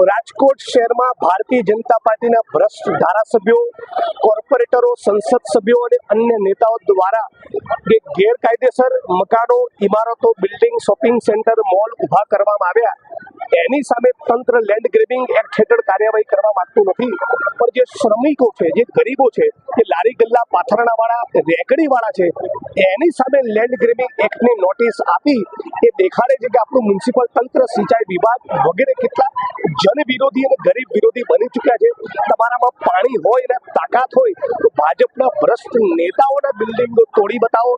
રાજકોટ શહેરમાં ભારતીય જનતા પાર્ટીના ભ્રષ્ટ ધારાસભ્યો, કોર્પોરેટરો, સંસદ સભ્યો અને અન્ય નેતાઓ દ્વારા ગેરકાયદેસર મકાનો, ઇમારતો, બિલ્ડિંગ, શોપિંગ સેન્ટર, મોલ ઊભા કરવામાં આવ્યા. એની સામે તંત્ર લેન્ડ ગ્રેબિંગ એક્ટ હેઠળ કાર્યવાહી કરવા માંગતું નથી. પણ જે શ્રમિકો છે, જે ગરીબો છે જે લારી ગલ્લા પાથરણાવાળા, રેકડીવાળા છે, એની સામે લેન્ડ ગ્રેબિંગ એક્ટની નોટિસ આપી, એ દેખાડે છે કે આપણું મ્યુનિસિપલ તંત્ર, સિંચાઈ વિભાગ વગેરે કેટલા જન વિરોધી અને ગરીબ વિરોધી બની ચૂક્યા છે. તમારામાં પાણી હોય અને તાકાત હોય, તો ભાજપના ભ્રષ્ટ નેતાઓના બિલ્ડિંગો તોડી બતાવો.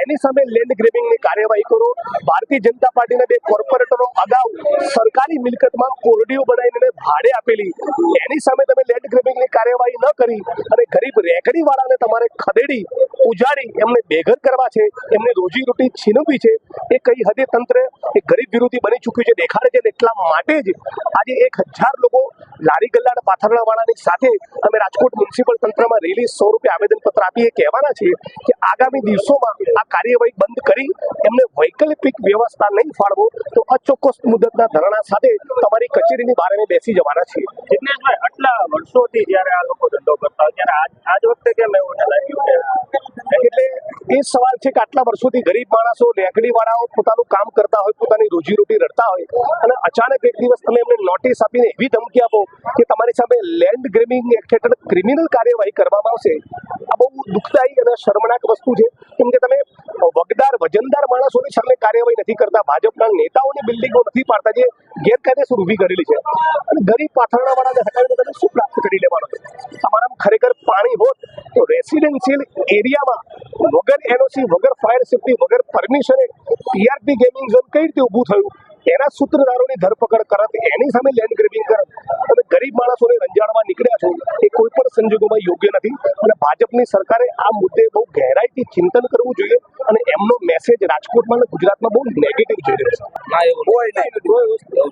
એની સામે લેન્ડ ગ્રેબિંગની કાર્યવાહી કરો. ભારતીય જનતા પાર્ટીના બે કોર્પોરેટરો અગાઉ સરકારી મિલકતમાં કોરડીઓ બનાવીને ભાડે આપેલી. એની સામે તમે લેન્ડ ગ્રેબિંગની કાર્યવાહી ન કરી અને ગરીબ રેકડી વાળાને તમારે ખદેડી, ઉજાડી, એમને બેઘર કરવા છે, એમને રોજી રોટી છીનવવી છે, એ કઈ હદે તંત્ર એ ગરીબ વિરોધી બની ચૂક્યું છે, દેખાડે છે એટલા માટે જ આજે એક હજાર લોકો લારી ગલ્લાડ પાથરણા વાળાની સાથે અમે રાજકોટ મ્યુનિસિપલ તંત્રમાં રેલી સો રૂપિયા આવેદન પત્ર આપીએ કહેવાના છીએ કે આગામી દિવસોમાં આ કાર્યવાહી બંધ કરી એમને વૈકલ્પિક વ્યવસ્થા નહીં ફાળવો તો અચોક્કસ મુદતના ધરણા સાથે તમારી કચેરીની બહાર બેસી જવાના છીએ. આટલા વર્ષોથી જ્યારે આ લોકો ધંધો કરતા ત્યારે આજ આજ વખતે કેમ એવું લાગ્યું કે એ સવાલ છે કે આટલા વર્ષોથી ગરીબ માણસો રેકડી વાળાઓ પોતાનું કામ કરતા હોય, પોતાની રોજીરોટી રડતા હોય અને અચાનક એક દિવસ તમે એમને નોટિસ આપીને એવી ધમકી આપો કે તમારી સામે લેન્ડ ગ્રેમિંગ એક્ટ હેઠળ ક્રિમિનલ કાર્યવાહી કરવામાં આવશે. આ બહુ દુઃખદાયી અને શર્મનાક વસ્તુ છે. કેમ કે તમે વગદાર, વજનદાર માણસોની સામે કાર્યવાહી નથી કરતા. ભાજપના નેતાઓની બિલ્ડિંગો નથી પાડતા જે ગેરકાયદેસર ઊભી કરેલી છે. અને ગરીબ પાથરણા વાળાને હટાવીને તમે શું પ્રાપ્ત કરી લેવાનો છે? તમારામાં ખરેખર પાણી હોત તો રેસિડેન્શિયલ એરિયામાં વગર એનઓસી, વગર ફાયર સેફટી, વગર પરમિશને ટીઆરપી ગેમિંગ ઝોન કઈ રીતે ઊભું થયું? એના સૂત્રધારોની ધરપકડ કરત, એની સામે લેન્ડ ગ્રેબિંગ કરત. અને ગરીબ માણસોને રંજાડવા નીકળ્યા છો એ કોઈ પણ સંજોગોમાં યોગ્ય નથી. અને ભાજપની સરકારે આ મુદ્દે બહુ ગહેરાઈથી ચિંતન કરવું જોઈએ અને એમનો મેસેજ રાજકોટમાં અને ગુજરાતમાં બહુ નેગેટિવ જઈ રહ્યો છે. કોઈ નહીં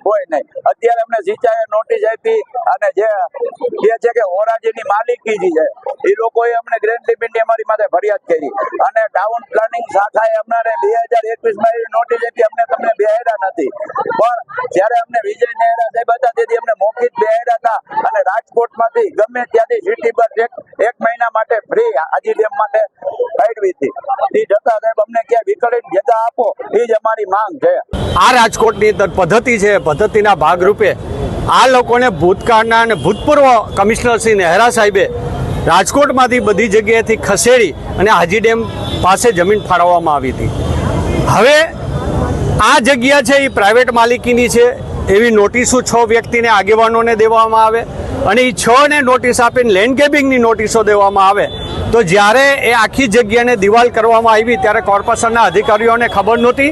કોઈ નહીં. અત્યારે અમને નોટિસ આપી અને જે કહે છે કે ઓરાજીની માલિકી છે. એ લોકોએ અમને ગ્રેન્ડ લિમિટની અમારી માથે ફરિયાદ કરી. અને ટાઉન પ્લાનિંગ શાખાએ અમને બે હજાર એકવીસમાં એવી નોટિસ આપી, અમને તમને બેહાડ્યા નથી. પણ જ્યારે અમને વિજય નેહરા સાહેબ હતા, તેથી અમને મોકિત બેહાડ્યા હતા. અને રાજકોટમાંથી ગમે ત્યાંથી સિટી બસ એક એક મહિના માટે ફ્રી હાજી ડેમ માટે કાઢવી હતી. એ જતા સાહેબ અમને ક્યાં વિકલિત જગા આપો. એ જ અમારી માંગ છે. આ રાજકોટની પદ્ધતિ છે. પદ્ધતિના ભાગરૂપે આ લોકોને ભૂતકાળના અને ભૂતપૂર્વ કમિશનર શ્રી નહેરા સાહેબે રાજકોટમાંથી બધી જગ્યાએથી ખસેડી અને હાજી ડેમ પાસે જમીન ફાળવવામાં આવી હતી. હવે આ જગ્યા છે, એ પ્રાઇવેટ માલિકીની છે. એવી નોટિસો છ વ્યક્તિને આગેવાનોને દેવામાં આવે અને એ છને નોટિસ આપીને લેન્ડકેપિંગની નોટિસો દેવામાં આવે. તો જ્યારે એ આખી જગ્યાને દિવાલ કરવામાં આવી ત્યારે કોર્પોરેશનના અધિકારીઓને ખબર નહોતી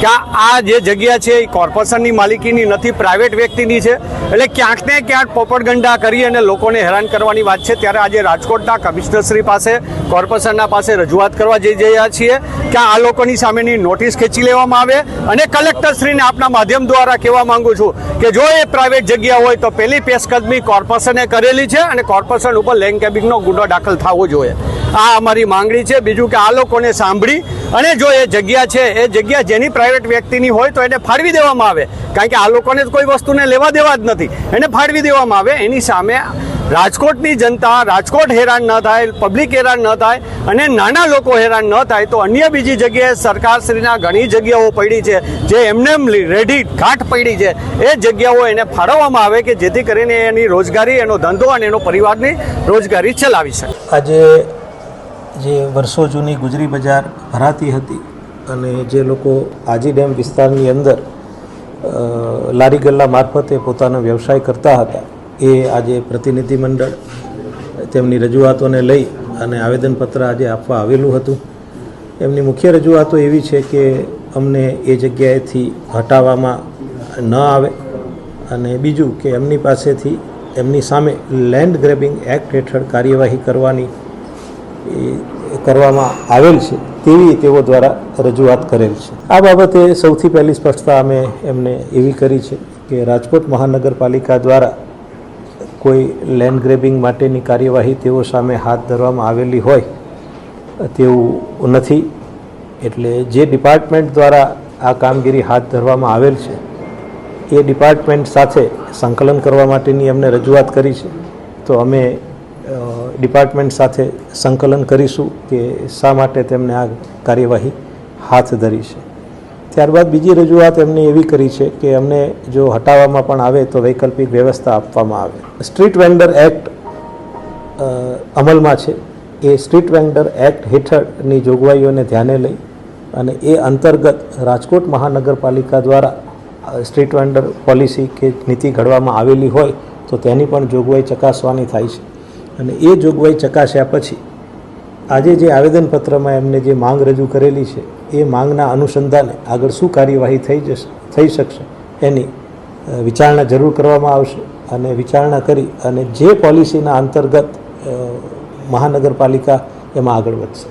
કે આ- જે જગ્યા છે એ કોર્પોરેશનની માલિકીની નથી, પ્રાઇવેટ વ્યક્તિની છે. એટલે ક્યાંક ને ક્યાંક પોપટગંડા કરી અને લોકોને હેરાન કરવાની વાત છે. ત્યારે આજે રાજકોટના કમિશનરશ્રી પાસે, કોર્પોરેશનના પાસે રજૂઆત કરવા જઈ રહ્યા છીએ કે આ લોકોની સામેની નોટિસ ખેંચી લેવામાં આવે અને કલેક્ટરશ્રીને આપના માધ્યમ દ્વારા કહેવા માંગુ છું કે જો એ પ્રાઇવેટ જગ્યા હોય તો પેલી પેશકદમી કોર્પોરેશને કરેલી છે અને કોર્પોરેશન ઉપર લેન્ડ કેબિંગનો ગુનો દાખલ થવો જોઈએ. આ અમારી માંગણી છે. બીજું કે આ લોકોને સાંભળી અને જો એ જગ્યા છે, એ જગ્યા જેની પ્રાઇવેટ વ્યક્તિની હોય તો એને ફાળવી દેવામાં આવે. કારણ કે આ લોકોને કોઈ વસ્તુને લેવા દેવા જ નથી. એને ફાળવી દેવામાં આવે. એની સામે રાજકોટની જનતા રાજકોટ હેરાન ન થાય, પબ્લિક હેરાન ન થાય અને નાના લોકો હેરાન ન થાય તો અન્ય બીજી જગ્યાએ સરકારશ્રીના ઘણી જગ્યાઓ પડી છે, જે એમને એમ રેડી ઘાટ પડી છે. એ જગ્યાઓ એને ફાળવવામાં આવે કે જેથી કરીને એની રોજગારી, એનો ધંધો અને એનો પરિવારની રોજગારી ચલાવી શકે. આજે જે વર્ષો જૂની ગુજરી બજાર ભરાતી હતી અને જે લોકો આજી ડેમ વિસ્તારની અંદર લારી ગલ્લા મારફતે પોતાનો વ્યવસાય કરતા હતા એ આજે પ્રતિનિધિ મંડળ તેમની રજૂઆતોને લઈ અને આવેદનપત્ર આજે આપવા આવેલું હતું. એમની મુખ્ય રજૂઆતો એવી છે કે અમને એ જગ્યાએથી હટાવવામાં ન આવે અને બીજું કે એમની પાસેથી એમની સામે લેન્ડ ગ્રેબિંગ એક્ટ હેઠળ કાર્યવાહી કરવાની કરવામાં આવેલ છે તેવી તેઓ દ્વારા રજૂઆત કરેલ છે. આ બાબતે સૌથી પહેલી સ્પષ્ટતા અમે એમને એવી કરી છે કે રાજકોટ મહાનગરપાલિકા દ્વારા કોઈ લેન્ડ ગ્રેબિંગ માટેની કાર્યવાહી તેઓ સામે હાથ ધરવામાં આવેલી હોય, તેવું નથી. એટલે જે ડિપાર્ટમેન્ટ દ્વારા આ કામગીરી હાથ ધરવામાં આવેલ છે, એ ડિપાર્ટમેન્ટ સાથે સંકલન કરવા માટેની અમને રજૂઆત કરી છે. તો અમે ડિપાર્ટમેન્ટ સાથે સંકલન કરીશું કે શા માટે તેમને આ કાર્યવાહી હાથ ધરી છે. ત્યારબાદ બીજી રજૂઆત એમની એવી કરી છે કે અમને જો હટાવવામાં પણ આવે તો વૈકલ્પિક વ્યવસ્થા આપવામાં આવે. સ્ટ્રીટ વેન્ડર એક્ટ અમલમાં છે. એ સ્ટ્રીટ વેન્ડર એક્ટ હેઠળની જોગવાઈઓને ધ્યાને લઈ અને એ અંતર્ગત રાજકોટ મહાનગરપાલિકા દ્વારા સ્ટ્રીટ વેન્ડર પોલિસી કે નીતિ ઘડવામાં આવેલી હોય તો તેની પણ જોગવાઈ ચકાસવાની થાય છે. અને એ જોગવાઈ ચકાસ્યા પછી આજે જે આવેદનપત્રમાં એમને જે માંગ રજૂ કરેલી છે, એ માંગના અનુસંધાને આગળ શું કાર્યવાહી થઈ જશે, થઈ શકશે એની વિચારણા જરૂર કરવામાં આવશે અને વિચારણા કરી અને જે પોલિસીના અંતર્ગત મહાનગરપાલિકા એમાં આગળ વધશે.